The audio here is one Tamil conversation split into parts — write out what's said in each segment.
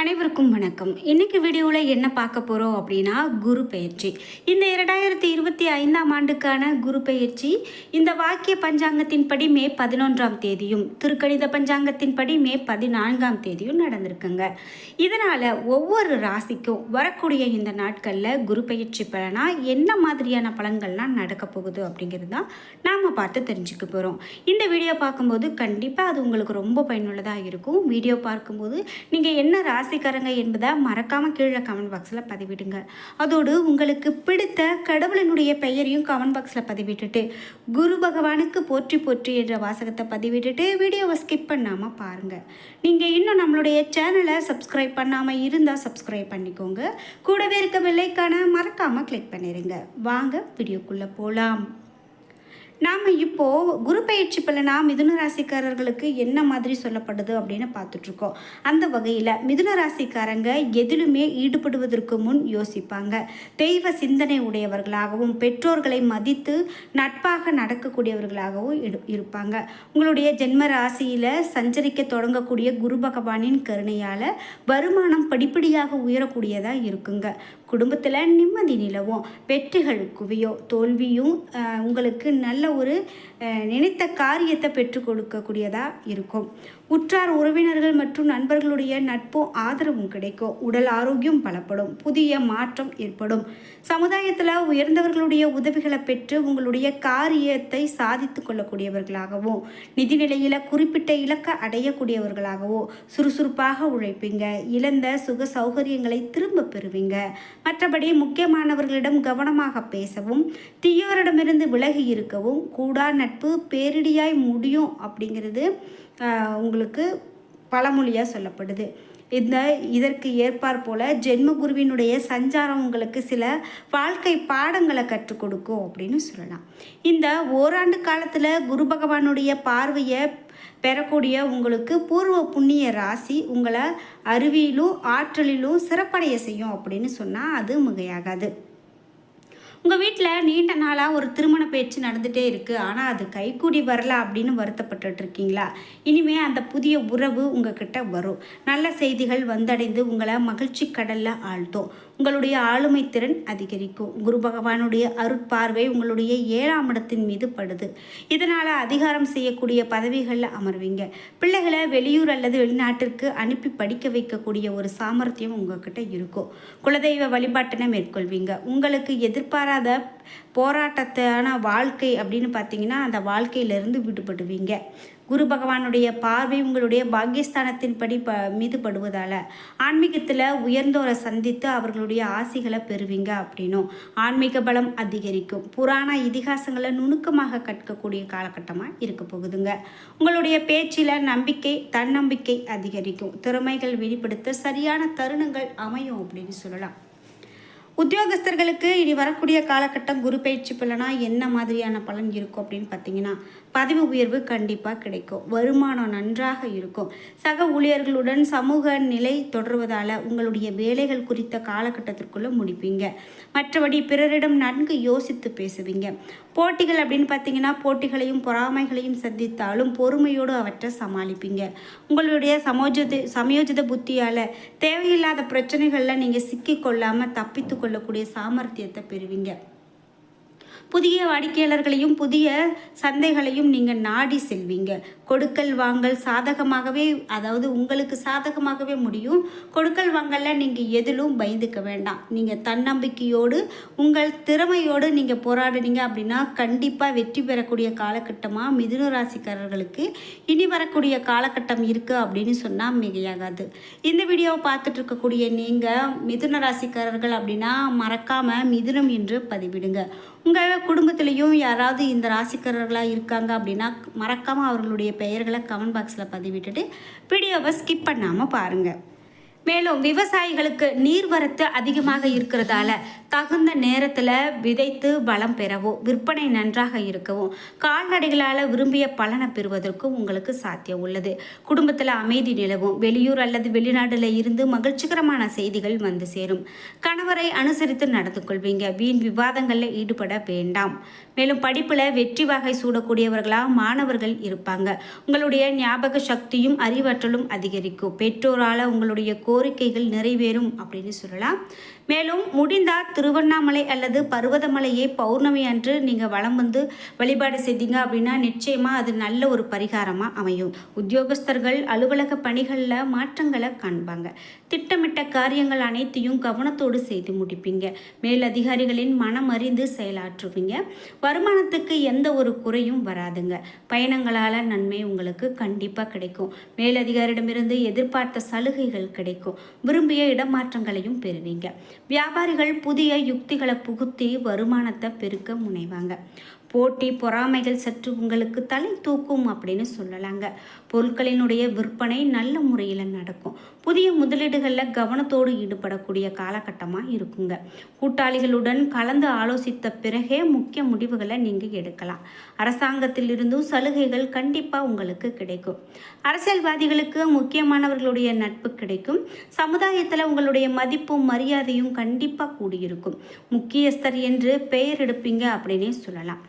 அனைவருக்கும் வணக்கம். இன்னைக்கு வீடியோவில் என்ன பார்க்க போகிறோம் அப்படின்னா குரு பயிற்சி இந்த இரண்டாயிரத்தி இருபத்தி ஐந்தாம் ஆண்டுக்கான குரு பயிற்சி இந்த வாக்கிய பஞ்சாங்கத்தின்படி மே பதினொன்றாம் தேதியும் திருக்கணித பஞ்சாங்கத்தின்படி மே பதினான்காம் தேதியும் நடந்திருக்குங்க. இதனால் ஒவ்வொரு ராசிக்கும் வரக்கூடிய இந்த நாட்களில் குரு பயிற்சி பலனாக என்ன மாதிரியான பலன்கள்லாம் நடக்க போகுது அப்படிங்கிறது தான் நாம் பார்த்து தெரிஞ்சுக்க போகிறோம் இந்த வீடியோ பார்க்கும்போது கண்டிப்பாக அது உங்களுக்கு ரொம்ப பயனுள்ளதாக இருக்கும். வீடியோ பார்க்கும்போது நீங்கள் என்ன ராசி ராசிக்காரங்க என்பதை மறக்காமல் கீழே கமெண்ட் பாக்ஸில் பதிவிடுங்க. அதோடு உங்களுக்கு பிடித்த கடவுளினுடைய பெயரையும் கமெண்ட் பாக்ஸில் பதிவிட்டுட்டு குரு பகவானுக்கு போற்றி போற்றி என்ற வாசகத்தை பதிவிட்டுட்டு வீடியோவை ஸ்கிப் பண்ணாமல் பாருங்கள் நீங்கள் இன்னும் நம்மளுடைய சேனலை சப்ஸ்கிரைப் பண்ணாமல் இருந்தால் சப்ஸ்கிரைப் பண்ணிக்கோங்க. கூடவே இருக்க வெள்ளைக்கான மறக்காமல் கிளிக் பண்ணிடுங்க வாங்க வீடியோக்குள்ளே போகலாம் நாம் இப்போது குரு பயிற்சி பலனா மிதுன ராசிக்காரர்களுக்கு என்ன மாதிரி சொல்லப்படுது அப்படின்னு பார்த்துட்ருக்கோம். அந்த வகையில் மிதுன ராசிக்காரங்க எதிலுமே ஈடுபடுவதற்கு முன் யோசிப்பாங்க. தெய்வ சிந்தனை உடையவர்களாகவும் பெற்றோர்களை மதித்து நட்பாக நடக்கக்கூடியவர்களாகவும் இருப்பாங்க. உங்களுடைய ஜென்ம ராசியில் சஞ்சரிக்க தொடங்கக்கூடிய குரு பகவானின் கருணையால் வருமானம் படிப்படியாக உயரக்கூடியதாக இருக்குங்க. குடும்பத்தில் நிம்மதி நிலவும். வெற்றிகள் குவியோ தோல்வியும் உங்களுக்கு நல்ல ஒரு நினைத்த காரியத்தை பெற்றுக் கொடுக்கக்கூடியதாக இருக்கும். உற்றார் உறவினர்கள் மற்றும் நண்பர்களுடைய நட்பும் ஆதரவும் கிடைக்கும். உடல் ஆரோக்கியம் பலப்படும். புதிய மாற்றம் ஏற்படும். சமுதாயத்தில் உயர்ந்தவர்களுடைய உதவிகளை பெற்று உங்களுடைய காரியத்தை சாதித்து கொள்ளக்கூடியவர்களாகவும் நிதி நிலையில் குறிப்பிட்ட இலக்கை அடையக்கூடியவர்களாகவும் சுறுசுறுப்பாக உழைப்பீங்க. இழந்த சுக சௌகரியங்களை திரும்ப பெறுவீங்க. மற்றபடி முக்கியமானவர்களிடம் கவனமாக பேசவும் தீயோரிடமிருந்து விலகி இருக்கவும் கூடா நட்பு பேரிடியாய் முடியும் அப்படிங்கிறது உங்களுக்கு பழமொழியாக சொல்லப்படுது. இந்த இதற்கு ஏற்பார் போல ஜென்ம குருவினுடைய சஞ்சாரம் உங்களுக்கு சில வாழ்க்கை பாடங்களை கற்றுக் கொடுக்கும் அப்படின்னு சொல்லலாம். இந்த ஓராண்டு காலத்தில் குரு பகவானுடைய பார்வையை பெறக்கூடிய உங்களுக்கு பூர்வ புண்ணிய ராசி உங்களை அருவியிலும் ஆற்றலிலும் சிறப்படைய செய்யும் அப்படின்னு சொன்னால் அது மிகையாகாது. உங்கள் வீட்டில் நீண்ட நாளாக ஒரு திருமண பேச்சு நடந்துகிட்டே இருக்குது ஆனால் அது கைக்கூடி வரல அப்படின்னு வருத்தப்பட்டுட்டு இருக்கீங்களா இனிமே அந்த புதிய உறவு உங்ககிட்ட வரும். நல்ல செய்திகள் வந்தடைந்து உங்களை மகிழ்ச்சி கடலில் ஆழ்த்தும். உங்களுடைய ஆளுமை திறன் அதிகரிக்கும். குரு பகவானுடைய அருட்பார்வை உங்களுடைய ஏழாம் இடத்தின் மீது படுது. இதனால் அதிகாரம் செய்யக்கூடிய பதவிகளில் அமர்வீங்க. பிள்ளைகளை வெளியூர் அல்லது வெளிநாட்டிற்கு அனுப்பி படிக்க வைக்கக்கூடிய ஒரு சாமர்த்தியம் உங்ககிட்ட இருக்கும். குலதெய்வ வழிபாட்டினை மேற்கொள்வீங்க. உங்களுக்கு எதிர்பாராத போராட்டத்தான வாழ்க்கை அப்படின்னு பார்த்தீங்கன்னா அந்த வாழ்க்கையிலிருந்து விடுபடுவீங்க. குரு பகவானுடைய பார்வை உங்களுடைய பாக்கியஸ்தானத்தின்படி ப மீது படுவதால். ஆன்மீகத்தில் உயர்ந்தோரை சந்தித்து அவர்களுடைய ஆசிகளை பெறுவீங்க அப்படின்னும். ஆன்மீக பலம் அதிகரிக்கும். புராண இதிகாசங்களை நுணுக்கமாக கற்கக்கூடிய காலகட்டமாக இருக்க போகுதுங்க. உங்களுடைய பேச்சில் நம்பிக்கை தன்னம்பிக்கை அதிகரிக்கும். திறமைகள் வெளிப்படுத்த சரியான தருணங்கள் அமையும் அப்படின்னு சொல்லலாம். உத்தியோகஸ்தர்களுக்கு இனி வரக்கூடிய காலகட்டம் குரு பயிற்சி பலனா என்ன மாதிரியான பலன் இருக்கும் அப்படின்னு பார்த்தீங்கன்னா பதவி உயர்வு கண்டிப்பாக கிடைக்கும். வருமானம் நன்றாக இருக்கும். சக ஊழியர்களுடன் சமூக நிலை தொடர்வதால் உங்களுடைய வேலைகள் குறித்த காலகட்டத்திற்குள்ளே முடிப்பீங்க. மற்றபடி பிறரிடம் நன்கு யோசித்து பேசுவீங்க. போட்டிகள் அப்படின்னு பார்த்தீங்கன்னா போட்டிகளையும் பொறாமைகளையும் சந்தித்தாலும் பொறுமையோடு அவற்றை சமாளிப்பீங்க. உங்களுடைய சமோஜித சமயோஜித புத்தியால் தேவையில்லாத பிரச்சனைகளில் நீங்கள் சிக்கிக்கொள்ளாமல் தப்பித்து கொள்ளக்கூடிய சாமர்த்தியத்தை பெறுவீங்க. புதிய வாடிக்கையாளர்களையும் புதிய சந்தைகளையும் நீங்கள் நாடி செல்வீங்க. கொடுக்கல் வாங்கல் சாதகமாகவே அதாவது உங்களுக்கு சாதகமாகவே முடியும். கொடுக்கல் வாங்கல்ல நீங்கள் எதிலும் பயந்துக்க வேண்டாம். நீங்கள் தன்னம்பிக்கையோடு உங்கள் திறமையோடு நீங்கள் போராடுனீங்க அப்படின்னா கண்டிப்பாக வெற்றி பெறக்கூடிய காலகட்டமாக மிதுன ராசிக்காரர்களுக்கு இனி வரக்கூடிய காலகட்டம் இருக்குது அப்படின்னு சொன்னால் மிகையாகாது. இந்த வீடியோவை பார்த்துட்டு இருக்கக்கூடிய நீங்கள் மிதுன ராசிக்காரர்கள் அப்படின்னா மறக்காமல் மிதுனம் என்று பதிவிடுங்க. உங்கள் குடும்பத்திலையும் யாராவது இந்த ராசிக்காரர்களாக இருக்காங்க அப்படின்னா மறக்காமல் அவர்களுடைய பெயர்களை கமெண்ட் பாக்ஸில் பதிவிட்டுட்டு வீடியோவை ஸ்கிப் பண்ணாமல் பாருங்கள் மேலும் விவசாயிகளுக்கு நீர்வரத்து அதிகமாக இருக்கிறதால தகுந்த நேரத்தில் விதைத்து பலம் பெறவும் விற்பனை நன்றாக இருக்கவும் கால்நடைகளால் விரும்பிய பலனை பெறுவதற்கும் உங்களுக்கு சாத்தியம் உள்ளது. குடும்பத்தில் அமைதி நிலவும் வெளியூர் அல்லது வெளிநாட்டில் இருந்து மகிழ்ச்சிகரமான செய்திகள் வந்து சேரும். கணவரை அனுசரித்து நடந்து கொள்வீங்க. வீண் விவாதங்களில் ஈடுபட வேண்டாம். மேலும் படிப்பில் வெற்றி வகை சூடக்கூடியவர்களாக மாணவர்கள் இருப்பாங்க. உங்களுடைய ஞாபக சக்தியும் அறிவாற்றலும் அதிகரிக்கும். பெற்றோரால் உங்களுடைய கோ கோரிக்கைகள் நிறைவேறும் அப்படின்னு சொல்லலாம். மேலும் முடிந்தால் திருவண்ணாமலை அல்லது பருவதமலையை பௌர்ணமி அன்று நீங்கள் வளம் வந்து வழிபாடு செய்தீங்க அப்படின்னா நிச்சயமாக அது நல்ல ஒரு பரிகாரமாக அமையும். உத்தியோகஸ்தர்கள் அலுவலக பணிகளில் மாற்றங்களை காண்பாங்க. திட்டமிட்ட காரியங்கள் அனைத்தையும் கவனத்தோடு செய்து முடிப்பீங்க. மேலதிகாரிகளின் மனம் அறிந்து செயலாற்றுவீங்க. வருமானத்துக்கு எந்த ஒரு குறையும் வராதுங்க. பயணங்களால் நன்மை உங்களுக்கு கண்டிப்பாக கிடைக்கும். மேலதிகாரிடமிருந்து எதிர்பார்த்த சலுகைகள் கிடைக்கும். விரும்பிய இடமாற்றங்களையும் பெறுவீங்க. வியாபாரிகள் புதிய யுக்திகளை புகுத்தி வருமானத்தை பெருக்க முனைவாங்க. போட்டி பொறாமைகள் சற்று உங்களுக்கு தலை தூக்கும் அப்படின்னு சொல்லலாங்க. பொருட்களினுடைய விற்பனை நல்ல முறையில் நடக்கும். புதிய முதலீடுகளில் கவனத்தோடு ஈடுபடக்கூடிய காலகட்டமாக இருக்குங்க. கூட்டாளிகளுடன் கலந்து ஆலோசித்த பிறகே முக்கிய முடிவுகளை நீங்கள் எடுக்கலாம். அரசாங்கத்திலிருந்தும் சலுகைகள் கண்டிப்பாக உங்களுக்கு கிடைக்கும். அரசியல்வாதிகளுக்கு முக்கியமானவர்களுடைய நட்பு கிடைக்கும். சமுதாயத்தில் உங்களுடைய மதிப்பும் மரியாதையும் கண்டிப்பாக கூடியிருக்கும். முக்கியஸ்தர் என்று பெயர் எடுப்பீங்க அப்படின்னே சொல்லலாம்.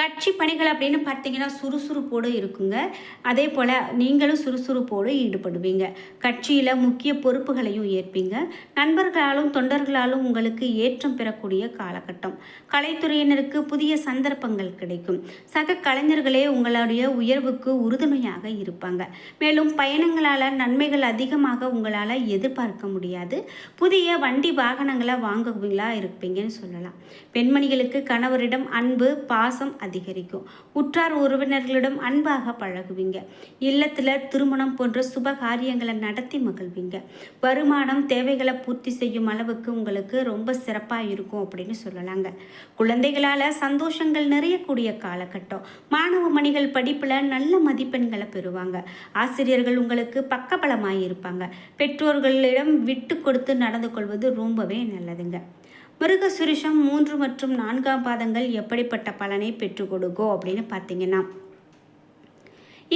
கட்சி பணிகள் அப்படின்னு பார்த்தீங்கன்னா சுறுசுறுப்போடு இருக்குங்க. அதே போல் நீங்களும் சுறுசுறுப்போடு ஈடுபடுவீங்க. கட்சியில் முக்கிய பொறுப்புகளையும் ஏற்பீங்க. நண்பர்களாலும் தொண்டர்களாலும் உங்களுக்கு ஏற்றம் பெறக்கூடிய காலகட்டம். கலைத்துறையினருக்கு புதிய சந்தர்ப்பங்கள் கிடைக்கும். சக கலைஞர்களே உங்களுடைய உயர்வுக்கு உறுதுணையாக இருப்பாங்க. மேலும் பயணங்களால் நன்மைகள் அதிகமாக உங்களால் எதிர்பார்க்க முடியாது. புதிய வண்டி வாகனங்களை வாங்குவீங்களா இருப்பீங்கன்னு சொல்லலாம். பெண்மணிகளுக்கு கணவரிடம் அன்பு பாசம் அதிகரிக்கும். உற்றார் உறவினர்களிடம் அன்பாக பழகுவீங்க. இல்லத்தில் திருமணம் போன்ற சுப காரியங்களை நடத்தி மகிழ்வீங்க. வருமானம் தேவைகளை பூர்த்தி செய்யும் அளவுக்கு உங்களுக்கு ரொம்ப சிறப்பாக இருக்கும் அப்படின்னு சொல்லலாங்க. குழந்தைகளால் சந்தோஷங்கள் நிறையக்கூடிய காலகட்டம். மாணவ மணிகள் படிப்பில் நல்ல மதிப்பெண்களை பெறுவாங்க. ஆசிரியர்கள் உங்களுக்கு பக்கபலமாக இருப்பாங்க. பெற்றோர்களிடம் விட்டு கொடுத்து நடந்து கொள்வது ரொம்பவே நல்லதுங்க. மிருக சுரிஷம் மூன்று மற்றும் நான்காம் பாதங்கள் எப்படிப்பட்ட பலனை பெற்றுக் கொடுக்கும் அப்படின்னு பார்த்தீங்கன்னா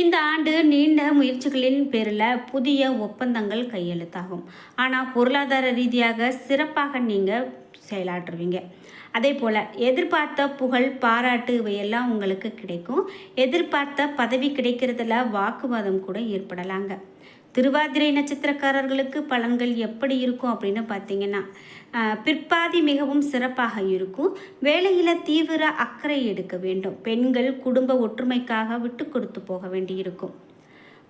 இந்த ஆண்டு நீண்ட முயற்சிகளின் பேரில் புதிய ஒப்பந்தங்கள் கையெழுத்தாகும். ஆனால் பொருளாதார ரீதியாக சிறப்பாக நீங்கள் செயலாற்றுவீங்க. அதே போல் எதிர்பார்த்த புகழ் பாராட்டு இவையெல்லாம் உங்களுக்கு கிடைக்கும். எதிர்பார்த்த பதவி கிடைக்கிறதுல வாக்குவாதம் கூட ஏற்படலாங்க. திருவாதிரை நட்சத்திரக்காரர்களுக்கு பலன்கள் எப்படி இருக்கும் அப்படின்னு பார்த்தீங்கன்னா பிற்பாதி மிகவும் சிறப்பாக இருக்கும். வேலையில் தீவிர அக்கறை எடுக்க வேண்டும். பெண்கள் குடும்ப ஒற்றுமைக்காக விட்டு கொடுத்து போக வேண்டியிருக்கும்.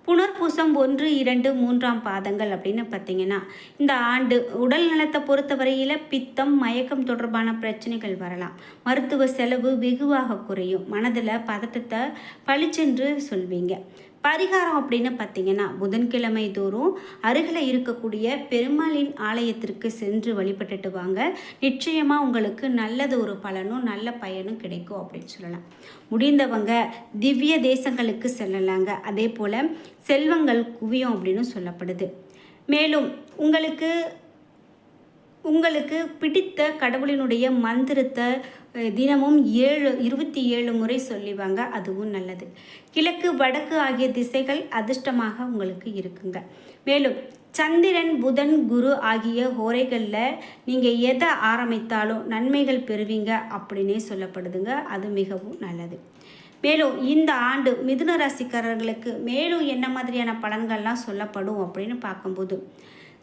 புனர்பூசம் ஒன்று இரண்டு மூன்றாம் பாதங்கள் அப்படின்னு பார்த்தீங்கன்னா இந்த ஆண்டு உடல் நலத்தை பொறுத்தவரையில் பித்தம் மயக்கம் தொடர்பான பிரச்சனைகள் வரலாம். மருத்துவ செலவு வெகுவாக குறையும். மனதில் பதட்டத்தை பளிச்சென்று சொல்வீங்க. பரிகாரம் அப்படின்னு பார்த்தீங்கன்னா புதன்கிழமை தோறும் அருகில் இருக்கக்கூடிய பெருமாளின் ஆலயத்திற்கு சென்று வழிபட்டுட்டு வாங்க. நிச்சயமாக உங்களுக்கு நல்லது ஒரு பலனும் நல்ல பயனும் கிடைக்கும் அப்படின்னு சொல்லலாம். முடிந்தவங்க திவ்ய தேசங்களுக்கு செல்லலாங்க. அதே போல் செல்வங்கள் குவியும் அப்படின்னு சொல்லப்படுது. மேலும் உங்களுக்கு உங்களுக்கு பிடித்த கடவுளினுடைய மந்திரத்தை தினமும் ஏழு இருபத்தி ஏழு முறை சொல்லிவாங்க. அதுவும் நல்லது. கிழக்கு வடக்கு ஆகிய திசைகள் அதிர்ஷ்டமாக உங்களுக்கு இருக்குங்க. மேலும் சந்திரன் புதன் குரு ஆகிய ஹோரைகளில் நீங்கள் எதை ஆரம்பித்தாலும் நன்மைகள் பெறுவீங்க அப்படின்னே சொல்லப்படுதுங்க. அது மிகவும் நல்லது. மேலும் இந்த ஆண்டு மிதுன ராசிக்காரர்களுக்கு மேலும் என்ன மாதிரியான பலன்கள்லாம் சொல்லப்படும் அப்படின்னு பார்க்கும்போது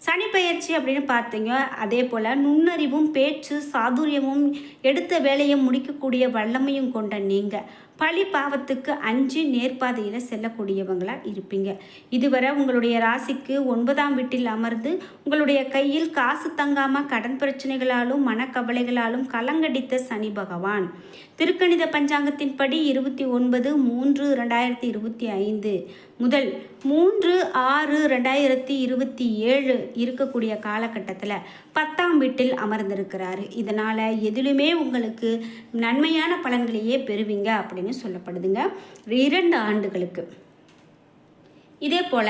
சனி பயிற்சி அப்படின்னு பார்த்தீங்க அதே போல் நுண்ணறிவும் பேச்சு சாதுரியமும் எடுத்த வேலையை முடிக்கக்கூடிய வல்லமையும் கொண்ட நீங்கள் பழி பாவத்துக்கு அஞ்சு நேர்பாதையில் செல்லக்கூடியவங்களாக இருப்பீங்க. இதுவரை உங்களுடைய ராசிக்கு ஒன்பதாம் வீட்டில் அமர்ந்து உங்களுடைய கையில் காசு தங்காமல் கடன் பிரச்சனைகளாலும் மனக்கவலைகளாலும் கலங்கடித்த சனி பகவான். திருக்கணித பஞ்சாங்கத்தின்படி இருபத்தி ஒன்பது மூன்று ரெண்டாயிரத்தி இருபத்தி ஐந்து முதல் மூன்று ஆறு ரெண்டாயிரத்தி இருபத்தி ஏழு இருக்கக்கூடிய காலகட்டத்தில் பத்தாம் வீட்டில் அமர்ந்திருக்கிறாரு. இதனால் எதிலுமே உங்களுக்கு நன்மையான பலன்களையே பெறுவீங்க அப்படின்னு சொல்லப்படுதுங்க. இரண்டு ஆண்டுகளுக்கு. இதே போல்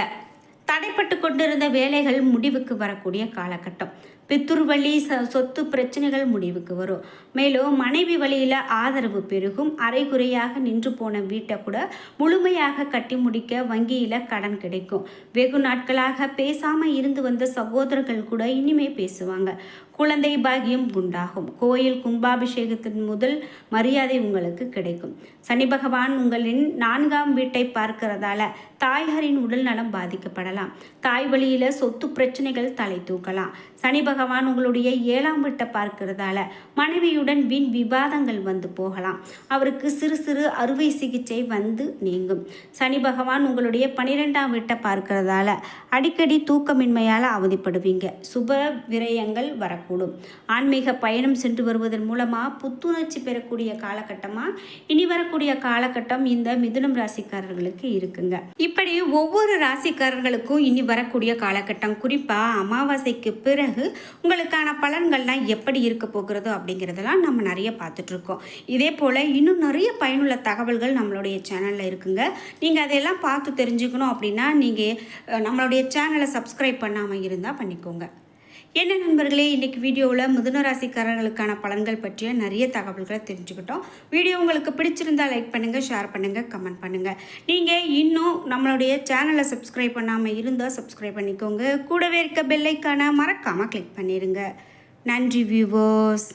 தடைப்பட்டு கொண்டிருந்த வேலைகள் முடிவுக்கு வரக்கூடிய காலகட்டம். பித்துர் வழி ச சொத்து பிரச்சனைகள் முடிவுக்கு வரும். மேலும் மனைவி வழியில் ஆதரவு பெருகும். அரைகுறையாக நின்று போன வீட்டை கூட முழுமையாக கட்டி முடிக்க வங்கியில் கடன் கிடைக்கும். வெகு நாட்களாக பேசாமல் இருந்து வந்த சகோதரர்கள் கூட இனிமே பேசுவாங்க. குழந்தை பாகியம் உண்டாகும். கோயில் கும்பாபிஷேகத்தின் முதல் மரியாதை உங்களுக்கு கிடைக்கும். சனி பகவான் உங்களின் நான்காம் வீட்டை பார்க்கிறதால தாயாரின் உடல் நலம் பாதிக்கப்படலாம். தாய் தாய் வழியில் சொத்து பிரச்சனைகள் தலை தூக்கலாம். சனி பகவான் உங்களுடைய ஏழாம் வீட்டை பார்க்கிறதால மனைவியுடன் வீண் விவாதங்கள் வந்து போகலாம். அவருக்கு சிறு சிறு அறுவை சிகிச்சை வந்து நீங்கும். சனி பகவான் உங்களுடைய பனிரெண்டாம் வீட்டை பார்க்கிறதால அடிக்கடி தூக்கமின்மையால் அவதிப்படுவீங்க. சுப விரயங்கள் வரக்கூடும். ஆன்மீக பயணம் சென்று வருவதன் மூலமாக புத்துணர்ச்சி பெறக்கூடிய காலகட்டமாக இனி வரக்கூடிய காலகட்டம் இந்த மிதுனம் ராசிக்காரர்களுக்கு இருக்குங்க. இப்படி ஒவ்வொரு ராசிக்காரர்களுக்கும் இனி வரக்கூடிய காலகட்டம் குறிப்பாக அமாவாசைக்கு பிறகு உங்களுக்கான பலன்கள்லாம் எப்படி இருக்க போகிறதோ அப்படிங்கிறதெல்லாம் நம்ம நிறைய பார்த்துட்ருக்கோம். இதே போல் இன்னும் நிறைய பயனுள்ள தகவல்கள் நம்மளுடைய சேனலில் இருக்குங்க. நீங்கள் அதையெல்லாம் பார்த்து தெரிஞ்சுக்கணும் அப்படின்னா நீங்கள் நம்மளுடைய சேனலை சப்ஸ்கிரைப் பண்ணாமல் இருந்தால் பண்ணிக்கோங்க. என்ன நண்பர்களே இன்றைக்கி வீடியோவில் மிதுன ராசிக்காரர்களுக்கான பலன்கள் பற்றிய நிறைய தகவல்களை தெரிஞ்சுக்கிட்டோம். வீடியோ உங்களுக்கு பிடிச்சிருந்தா லைக் பண்ணுங்கள் ஷேர் பண்ணுங்கள் கமெண்ட் பண்ணுங்கள் நீங்கள் இன்னும் நம்மளுடைய சேனலை சப்ஸ்கிரைப் பண்ணாமல் இருந்தால் சப்ஸ்கிரைப் பண்ணிக்கோங்க. கூடவே இருக்க பெல்லைக்கான மறக்காமல் கிளிக் பண்ணிடுங்க நன்றி வியூவர்ஸ்